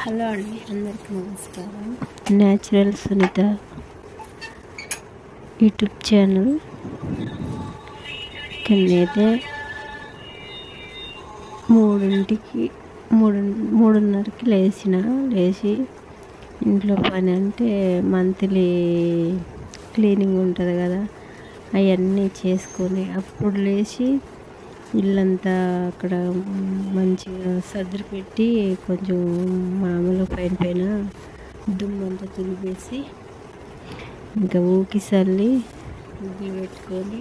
Hello అండి అందరికీ నమస్కారం. న్యాచురల్ సునీత యూట్యూబ్ ఛానల్ కిందైతే మూడింటికి మూడు మూడున్నరకి లేచిన లేచి ఇంట్లో పని అంటే మంత్లీ క్లీనింగ్ ఉంటుంది కదా అవన్నీ చేసుకొని అప్పుడు లేచి ఇల్లంతా అక్కడ మంచిగా సర్దులు పెట్టి కొంచెం మామూలు పైన పైన దుమ్మంతా తులిపేసి ఇంకా ఊకి చల్లి ముగ్గులు పెట్టుకొని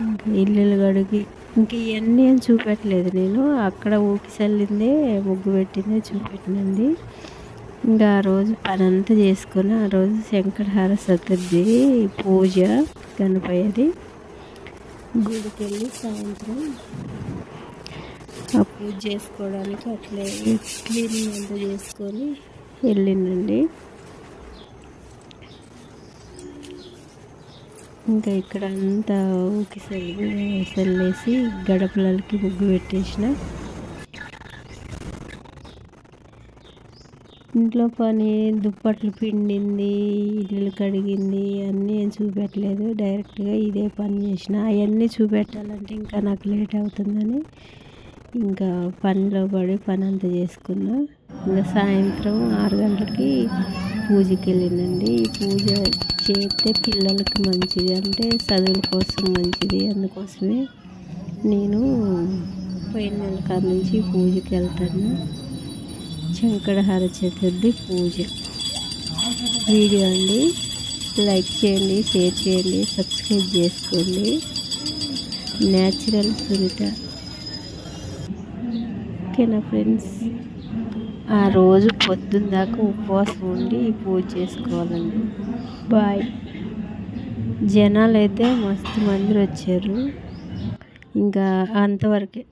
ఇంకా ఇల్లులు కడిగి ఇంక ఇవన్నీ ఏం చూపెట్టలేదు నేను. అక్కడ ఊకి చల్లిందే ముగ్గు పెట్టిందే చూపెట్టినండి ఇంకా ఆ రోజు పని అంతా చేసుకొని ఆ రోజు శంకరహార చతుర్థి పూజ గణపయ్యది. గుడికి వెళ్ళి సాయంత్రం పూజ చేసుకోవడానికి అట్లే క్లీనింగ్ అంతా చేసుకొని వెళ్ళిందండి. ఇంకా ఇక్కడ అంతా ఊకి సెల్లి సెల్లేసి గడపలకి ముగ్గు పెట్టేసిన. ఇంట్లో పని దుప్పట్లు పిండింది ఇల్లు కడిగింది అన్నీ ఏం చూపెట్టలేదు. డైరెక్ట్గా ఇదే పని చేసిన. అవన్నీ చూపెట్టాలంటే ఇంకా నాకు లేట్ అవుతుందని ఇంకా పనిలో పడి పని అంతా చేసుకున్నా. ఇంకా సాయంత్రం ఆరు గంటలకి పూజకి వెళ్ళిందండి. ఈ పూజ చేస్తే పిల్లలకి మంచిది అంటే చదువుల కోసం మంచిది. అందుకోసమే నేను పోయిన నెల కాడ నుంచి పూజకి వెళ్తాను. శంకరహార చతుర్థి పూజ. వీడియో అండి. లైక్ చేయండి షేర్ చేయండి సబ్స్క్రైబ్ చేసుకోండి. న్యాచురల్ సునీత. ఓకేనా ఫ్రెండ్స్? ఆ రోజు పొద్దున్న దాకా ఉపవాసం ఉండి పూజ చేసుకోవాలండి. బాయ్. జనాలు అయితే మస్తు మంది వచ్చారు. ఇంకా అంతవరకే.